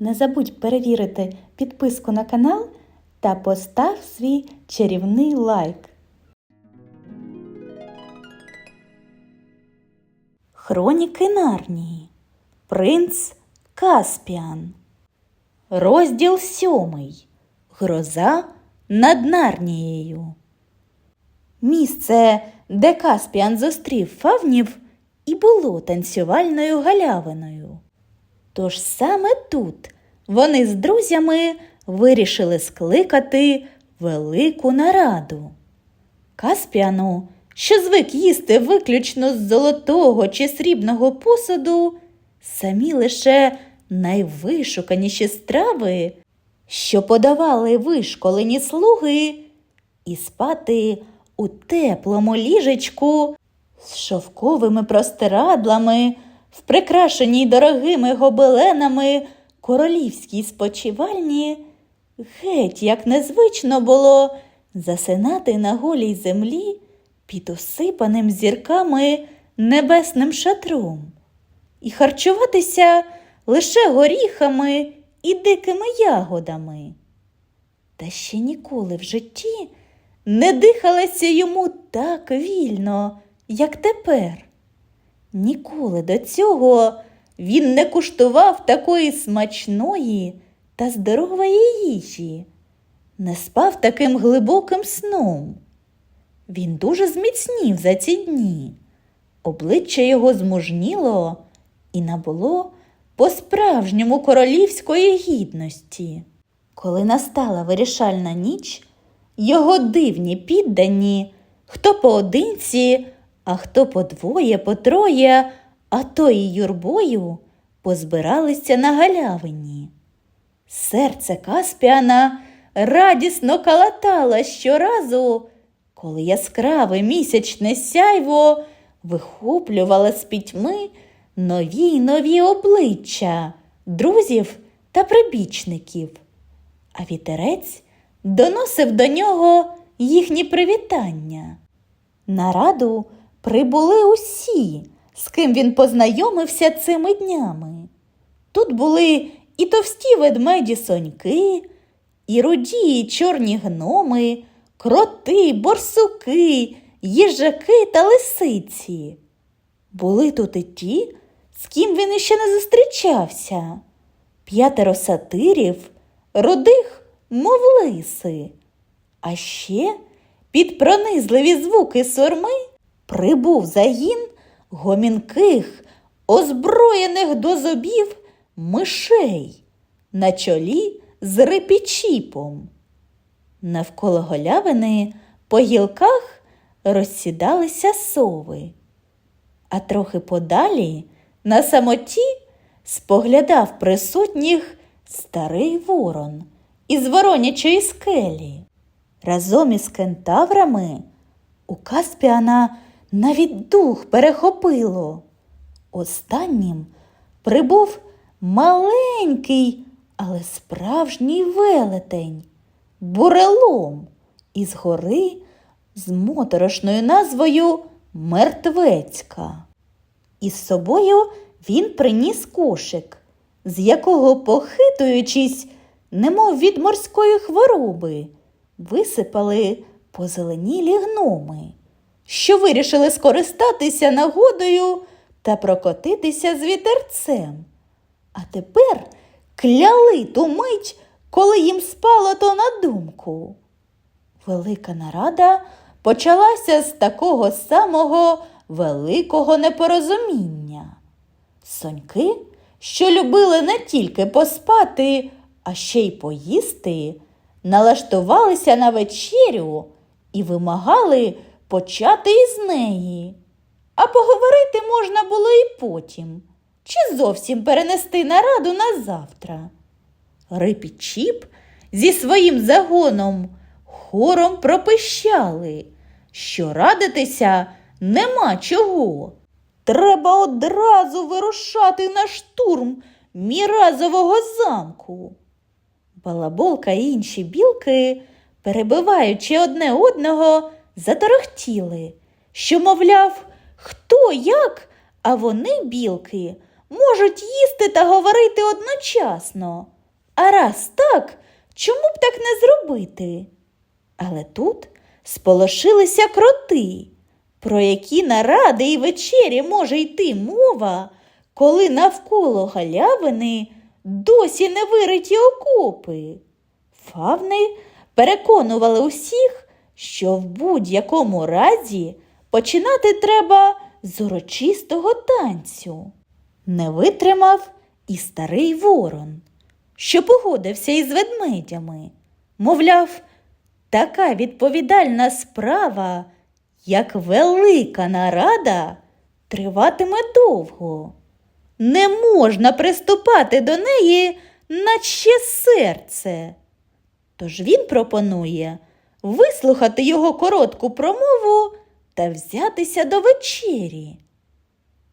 Не забудь перевірити підписку на канал та постав свій чарівний лайк. Хроніки Нарнії. Принц Каспіан. Розділ сьомий. Гроза над Нарнією. Місце, де Каспіан зустрів фавнів, і було танцювальною галявиною. Тож саме тут вони з друзями вирішили скликати велику нараду. Каспіану, що звик їсти виключно з золотого чи срібного посуду, самі лише найвишуканіші страви, що подавали вишколені слуги, і спати у теплому ліжечку з шовковими простирадлами, в прикрашеній дорогими гобеленами королівській спочивальні, геть як незвично було засинати на голій землі під усипаним зірками небесним шатром і харчуватися лише горіхами і дикими ягодами. Та ще ніколи в житті не дихалося йому так вільно, як тепер. Ніколи до цього він не куштував такої смачної та здорової їжі, не спав таким глибоким сном. Він дуже зміцнів за ці дні. Обличчя його змужніло і набуло по-справжньому королівської гідності. Коли настала вирішальна ніч, його дивні піддані, хто поодинці, а хто по двоє, по троє, а то і юрбою, позбиралися на галявині. Серце Каспіана радісно калатало щоразу, коли яскраве місячне сяйво вихоплювало з пітьми нові й нові обличчя друзів та прибічників, а вітерець доносив до нього їхні привітання. На раду прибули усі, з ким він познайомився цими днями. Тут були і товсті ведмеді соньки, і руді й чорні гноми, кроти, борсуки, їжаки та лисиці. Були тут і ті, з ким він іще не зустрічався. П'ятеро сатирів, рудих, мов лиси. А ще під пронизливі звуки сорми прибув загін гомінких, озброєних до зубів мишей на чолі з рипічіпом. Навколо голявини по гілках розсідалися сови, а трохи подалі на самоті споглядав присутніх старий ворон із воронячої скелі. Разом із кентаврами у Каспіана навіть дух перехопило. Останнім прибув маленький, але справжній велетень, бурелом із гори з моторошною назвою Мертвецька. Із собою він приніс кошик, з якого, похитуючись, немов від морської хвороби, висипали позеленілі гноми, що вирішили скористатися нагодою та прокотитися з вітерцем. А тепер кляли ту мить, коли їм спало то на думку. Велика нарада почалася з такого самого великого непорозуміння. Соньки, що любили не тільки поспати, а ще й поїсти, налаштувалися на вечерю і вимагали почати із неї. А поговорити можна було і потім, чи зовсім перенести нараду на завтра. Рипі-чіп зі своїм загоном хором пропищали, що радитися нема чого. Треба одразу вирушати на штурм міразового замку. Балаболка і інші білки, перебиваючи одне одного, заторохтіли, що, мовляв, хто як, а вони, білки, можуть їсти та говорити одночасно. А раз так, чому б так не зробити? Але тут сполошилися кроти, про які наради і вечері може йти мова, коли навколо галявини досі не вириті окопи. Фавни переконували усіх, що в будь-якому разі починати треба з урочистого танцю. Не витримав і старий ворон, що погодився із ведмедями. Мовляв, така відповідальна справа, як велика нарада, триватиме довго. Не можна приступати до неї, наче серце. Тож він пропонує вислухати його коротку промову та взятися до вечері.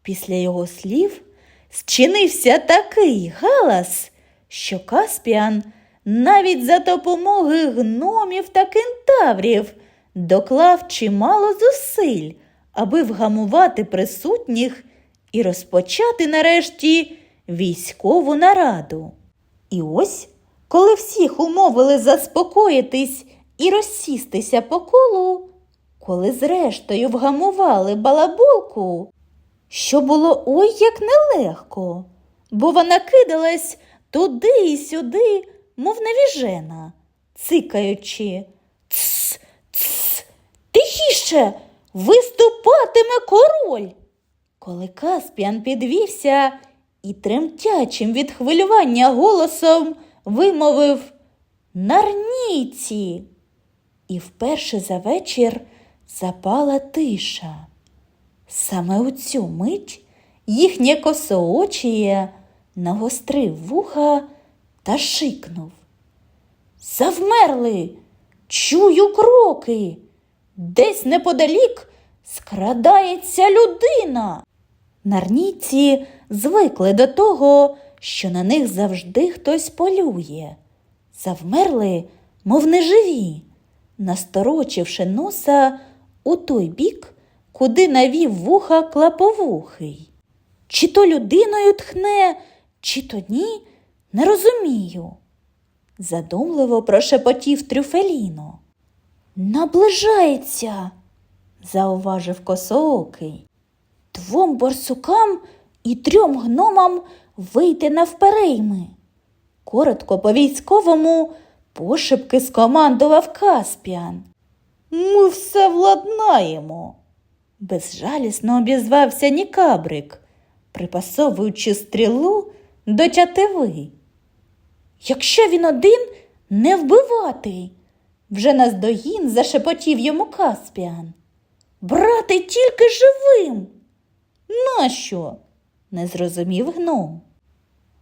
Після його слів зчинився такий галас, що Каспіан навіть за допомогою гномів та кентаврів доклав чимало зусиль, аби вгамувати присутніх і розпочати нарешті військову нараду. І ось, коли всіх умовили заспокоїтись і розсістися по колу, коли зрештою вгамували балаболку, що було ой як нелегко, бо вона кидалась туди і сюди, мов навіжена, цикаючи. Тс, тс, тихіше, виступатиме король. Коли Каспіан підвівся і тремтячим від хвилювання голосом вимовив Нарніці. І вперше за вечір запала тиша. Саме у цю мить їхнє косоочіє нагострив вуха та шикнув. Завмерли, чую кроки. Десь неподалік скрадається людина. Нарніці звикли до того, що на них завжди хтось полює. Завмерли, мов неживі, насторочивши носа у той бік, куди навів вуха клаповухий. Чи то людиною тхне, чи то ні, не розумію. Задумливо прошепотів трюфеліно. Наближається, зауважив косоокий. Двом борсукам і трьом гномам вийти навперейми. Коротко по військовому пошепки скомандував Каспіан. Ми все владнаємо. Безжалісно обізвався Нікабрик, припасовуючи стрілу до тятиви. Якщо він один не вбивати, вже наздогін зашепотів йому Каспіан. Брати тільки живим. Нащо? не зрозумів гном.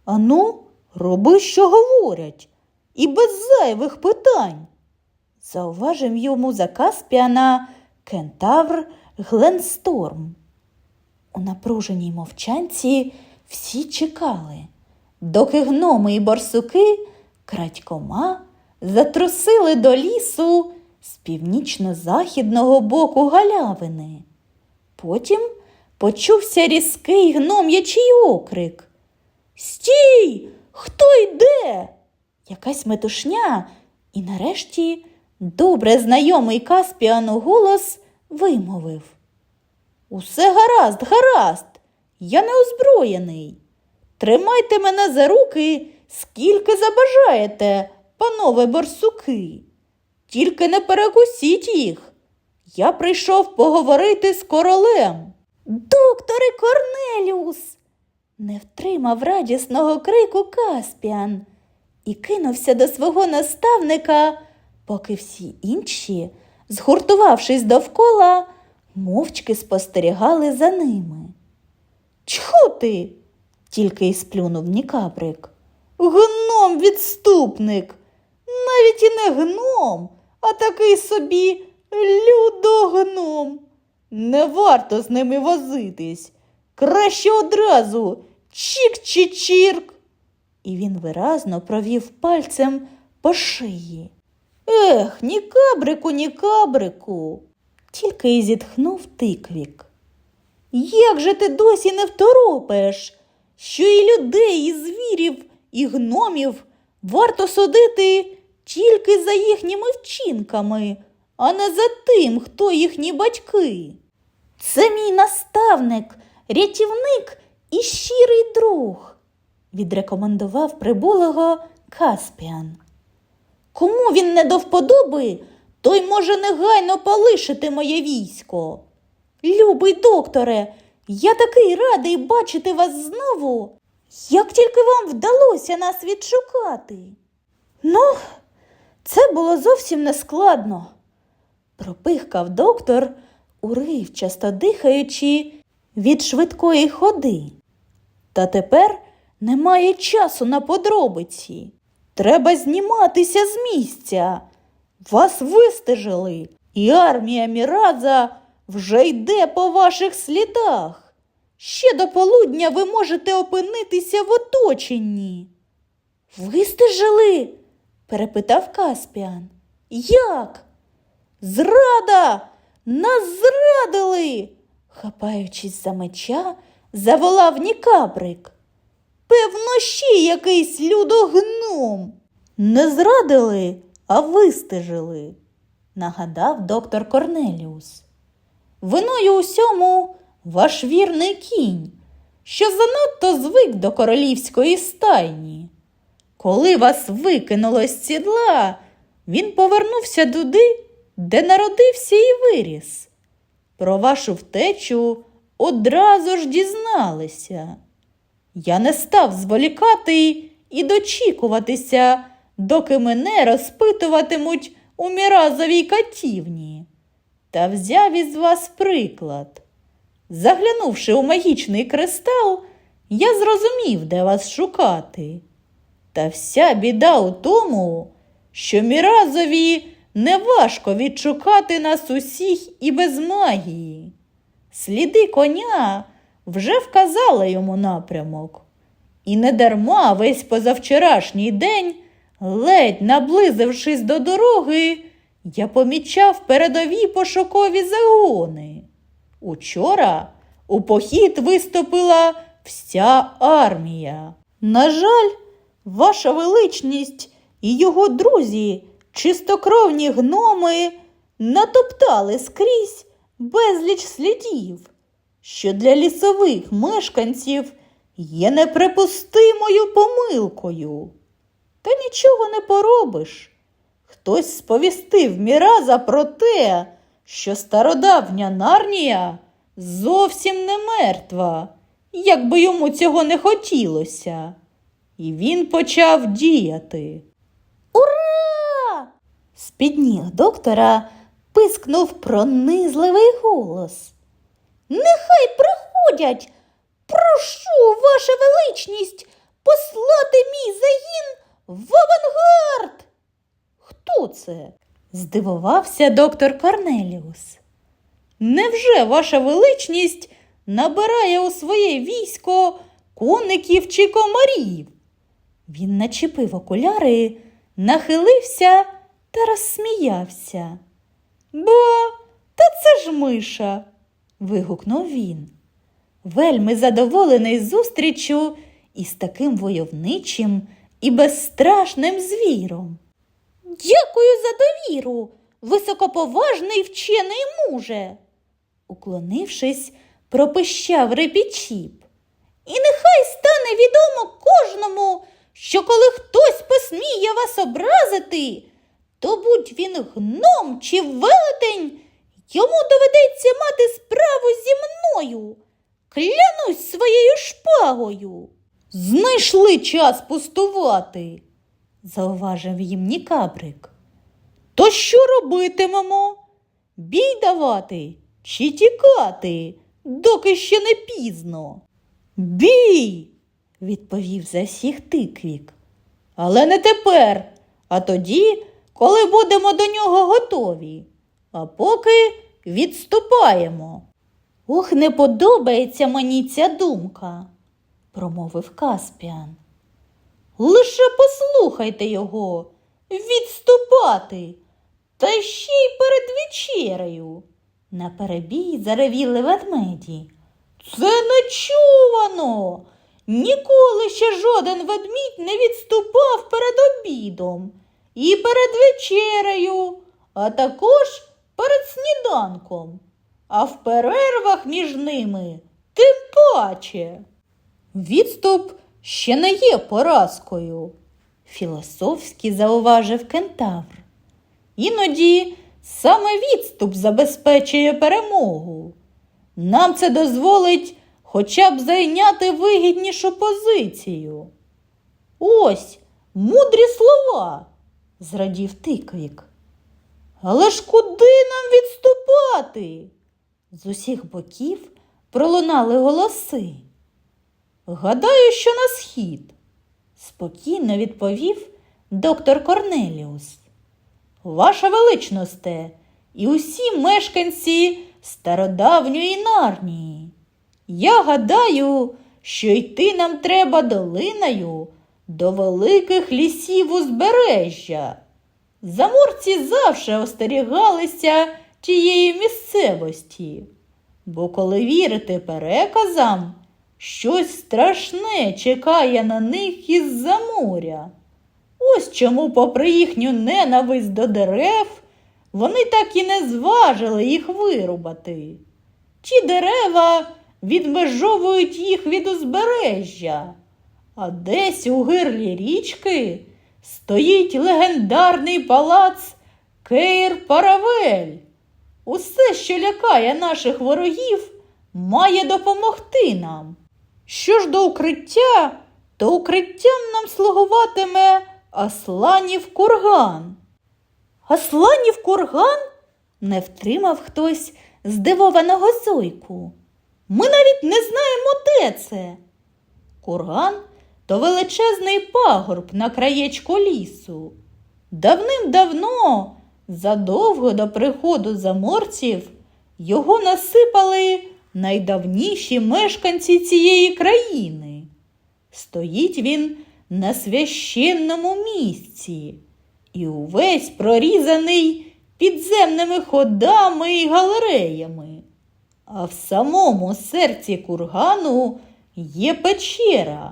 Ану, роби, що говорять, і без зайвих питань. Зауважив йому за Каспіана кентавр Гленсторм. У напруженій мовчанці всі чекали, доки гноми і борсуки крадькома затрусили до лісу з північно-західного боку галявини. Потім почувся різкий гном'ячий окрик. Стій! Хто йде? Якась метушня, і нарешті добре знайомий Каспіану голос вимовив. Усе гаразд, гаразд, я не озброєний. Тримайте мене за руки, скільки забажаєте, панове борсуки. Тільки не перекусіть їх. Я прийшов поговорити з королем. Докторе Корнеліус. Не втримав радісного крику Каспіан і кинувся до свого наставника, поки всі інші, згуртувавшись довкола, мовчки спостерігали за ними. Чху ти? тільки й сплюнув Нікабрик. Гном відступник. Навіть і не гном, а такий собі людогном. Не варто з ними возитись. Краще одразу чік-чі-чірк. І він виразно провів пальцем по шиї. Ех, ні кабрику, ні кабрику. Тільки й зітхнув тиквік. Як же ти досі не второпаєш? що і людей, і звірів, і гномів варто судити тільки за їхніми вчинками, а не за тим, хто їхні батьки. Це мій наставник, рятівник і щирий друг, відрекомендував прибулого Каспіан. Кому він не до вподоби, той може негайно полишити моє військо. Любий докторе, я такий радий бачити вас знову. Як тільки вам вдалося нас відшукати. Ну, це було зовсім нескладно, пропихкав доктор, уривчасто дихаючи від швидкої ходи. Та тепер немає часу на подробиці. Треба зніматися з місця. Вас вистежили, і армія Міраза вже йде по ваших слідах. Ще до полудня ви можете опинитися в оточенні. Вистежили? перепитав Каспіан. Як? Зрада! Нас зрадили. хапаючись за меча, заволав Нікабрик. Певно, ще якийсь людогном. Не зрадили, а вистежили, нагадав доктор Корнеліус. Виною усьому ваш вірний кінь, що занадто звик до королівської стайні. Коли вас викинуло з сідла, він повернувся туди, де народився і виріс. Про вашу втечу одразу ж дізналися. Я не став зволікати і дочікуватися, доки мене розпитуватимуть у Міразовій катівні. Та взяв із вас приклад. Заглянувши у магічний кристал, я зрозумів, де вас шукати. Та вся біда у тому, що Міразові неважко відшукати нас усіх і без магії. Сліди коня вже вказали йому напрямок. І недарма весь позавчорашній день, ледь наблизившись до дороги, я помічав передові пошукові загони. Учора у похід виступила вся армія. На жаль, ваша величність і його друзі, чистокровні гноми, натоптали скрізь безліч слідів, що для лісових мешканців є неприпустимою помилкою. Та нічого не поробиш. Хтось сповістив Міраза про те, що стародавня Нарнія зовсім не мертва, як би йому цього не хотілося. І він почав діяти. Ура! З-під ніг доктора пискнув пронизливий голос. Нехай приходять. Прошу, ваша величність, послати мій загін в авангард. Хто це? здивувався доктор Корнеліус. Невже ваша величність набирає у своє військо коників чи комарів? Він начепив окуляри, нахилився та розсміявся. Ба, та це ж миша. Вигукнув він. Вельми задоволений зустрічю із таким войовничим і безстрашним звіром. Дякую за довіру, високоповажний вчений муже. Уклонившись, пропищав репічіп. І нехай стане відомо кожному, що коли хтось посміє вас образити, то будь він гном чи велетень, йому доведеться мати справу зі мною. Клянусь своєю шпагою. Знайшли час пустувати, зауважив їм Нікабрик. То що робитимемо? Бій давати чи тікати, доки ще не пізно? Бій, відповів за всіх тиквік. Але не тепер, а тоді, коли будемо до нього готові. А поки відступаємо. Ох, не подобається мені ця думка, промовив Каспіан. Лише послухайте його, відступати, та ще й перед вечерею. Наперебій заревіли ведмеді. Це нечувано. Ніколи ще жоден ведмідь не відступав перед обідом і перед вечерею, а також перед сніданком, а в перервах між ними тим паче. Відступ ще не є поразкою, філософськи зауважив кентавр. Іноді саме відступ забезпечує перемогу. Нам це дозволить хоча б зайняти вигіднішу позицію. Ось мудрі слова, зрадів тиквік. Але ж куди нам відступати? З усіх боків пролунали голоси. Гадаю, що на схід, спокійно відповів доктор Корнеліус. Ваша величносте і усі мешканці стародавньої нарнії. Я гадаю, що йти нам треба долиною до великих лісів узбережжя. Заморці завжди остерігалися тієї місцевості, бо коли вірити переказам, щось страшне чекає на них із-за моря. Ось чому, попри їхню ненависть до дерев, вони так і не зважили їх вирубати. Ті дерева відмежовують їх від узбережжя, а десь у гирлі річки стоїть легендарний палац Кейр Паравель. Усе, що лякає наших ворогів, має допомогти нам. Що ж до укриття, то укриттям нам слугуватиме Асланів курган. Асланів курган? не втримав хтось здивованого зойку. Ми навіть не знаємо, де це. Курган то величезний пагорб на краєчку лісу. Давним-давно, задовго до приходу заморців, його насипали найдавніші мешканці цієї країни. Стоїть він на священному місці і увесь прорізаний підземними ходами і галереями. А в самому серці кургану є печера,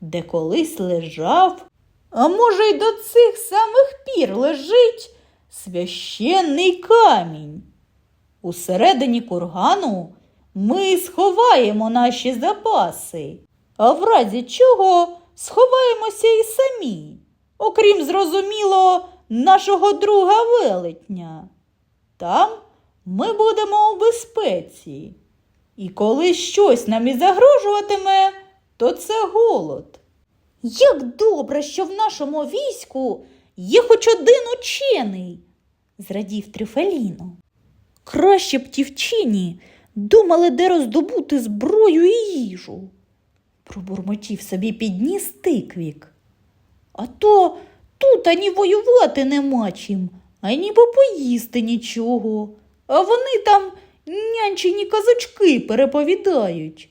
де колись лежав, а може, й до цих самих пір лежить священний камінь. Усередині кургану ми сховаємо наші запаси, а в разі чого сховаємося і самі, окрім зрозуміло, нашого друга велетня. Там ми будемо у безпеці. І коли щось нам і загрожуватиме, то це голод. Як добре, що в нашому війську є хоч один учений, зрадів Трифеліно. Краще б ті вчені думали, де роздобути зброю і їжу, пробурмотів собі підніс тиквік. А то тут ані воювати нема чим, ані попоїсти нічого, а вони там нянчені казочки переповідають.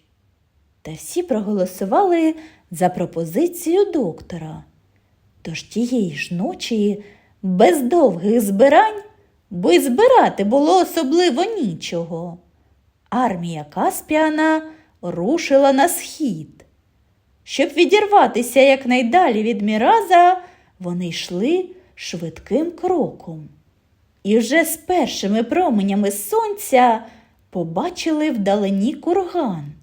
Та всі проголосували за пропозицію доктора. Тож тієї ж ночі, без довгих збирань, бо й збирати було особливо нічого, армія Каспіана рушила на схід. Щоб відірватися якнайдалі від Міраза, вони йшли швидким кроком. І вже з першими променями сонця побачили вдалині курган.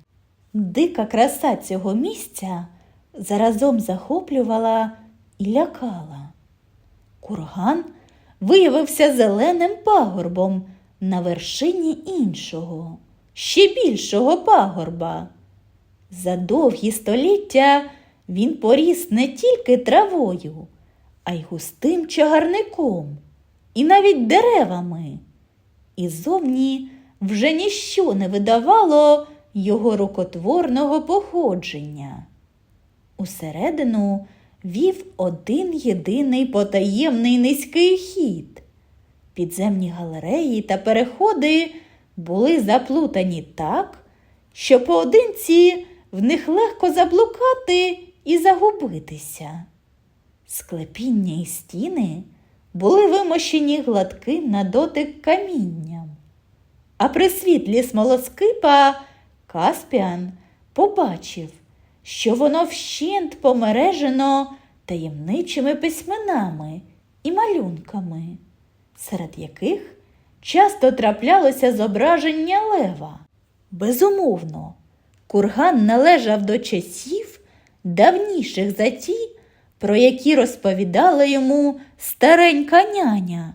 Дика краса цього місця заразом захоплювала і лякала. Курган виявився зеленим пагорбом на вершині іншого, ще більшого пагорба. За довгі століття він поріс не тільки травою, а й густим чагарником, і навіть деревами. І зовні вже ніщо не видавало його рукотворного походження. Усередину вів один єдиний потаємний низький хід. Підземні галереї та переходи були заплутані так, що поодинці в них легко заблукати і загубитися. Склепіння і стіни були вимощені гладким на дотик камінням, а при світлі смолоскипа Каспіан побачив, що воно вщент помережено таємничими письменами і малюнками, серед яких часто траплялося зображення лева. Безумовно, курган належав до часів давніших за ті, про які розповідала йому старенька няня.